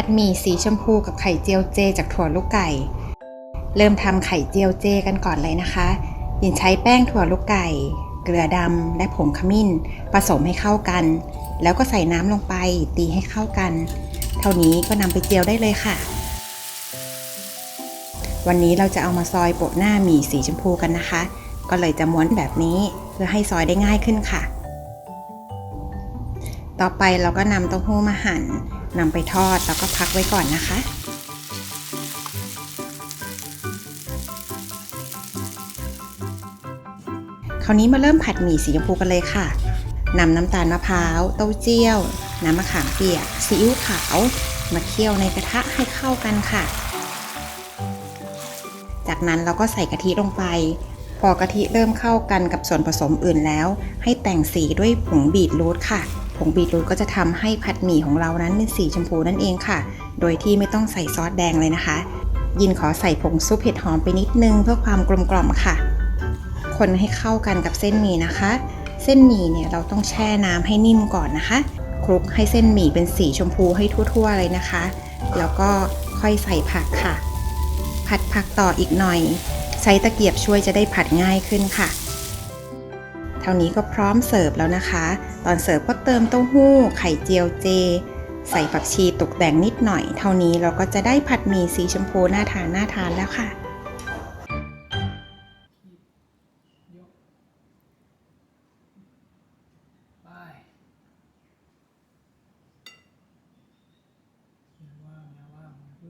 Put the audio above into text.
ผัดหมี่สีชมพูกับไข่เจียวเจ จากถั่วลูกไก่ เริ่มทำไข่เจียวเจกันก่อนเลยนะคะยินใช้แป้งถั่วลูกไก่ เกลือดำและผงขมิ้น ผสมให้เข้ากัน แล้วก็ใส่น้ำลงไปตีให้เข้ากัน เท่านี้ก็นำไปเจียวได้เลยค่ะ วันนี้เราจะเอามาซอยโปะหน้าหมี่สีชมพูกันนะคะ ก็เลยจะม้วนแบบนี้เพื่อให้ซอยได้ง่ายขึ้นค่ะต่อไปเราก็นำเต้าหู้มาหั่น นำไปทอดแล้วก็พักไว้ก่อนนะคะ คราวนี้มาเริ่มผัดหมี่สีชมพูกันเลยค่ะนำน้ำตาลมะพร้าวเต้าเจี้ยว น้ำมะขามเปียกซีอิ๊วขาว มาเคี่ยวในกระทะให้เข้ากันค่ะ จากนั้นเราก็ใส่กะทิลงไป พอกะทิเริ่มเข้ากันกับส่วนผสมอื่นแล้ว ให้แต่งสีด้วยผงบีทรูทค่ะ ผงบีทรูทก็จะทำให้ผัดหมี่ของเรานั้นเป็นสีชมพูนั่นเองค่ะ โดยที่ไม่ต้องใส่ซอสแดงเลยนะคะ ยินขอใส่ผงซุปเห็ดหอมไปนิดนึงเพื่อความกลมกล่อมค่ะ คนให้เข้ากันกับเส้นหมี่นะคะ เส้นหมี่เนี่ยเราต้องแช่น้ำให้นิ่มก่อนนะคะคลุกให้เส้นหมี่เป็นสีชมพูให้ทั่วๆเลยนะคะ แล้วก็ค่อยใส่ผักค่ะ ผัดผักต่ออีกหน่อย ใช้ตะเกียบช่วยจะได้ผัดง่ายขึ้นค่ะ ท่านี้ก็พร้อมเสิร์ฟแล้วนะคะ ตอนเสิร์ฟก็เติมเต้าหู้ ไข่เจียวเจ ใส่ผักชีตกแต่งนิดหน่อย เท่านี้เราก็จะได้ผัดหมี่สีชมพูน่าทานน่าทานแล้วค่ะ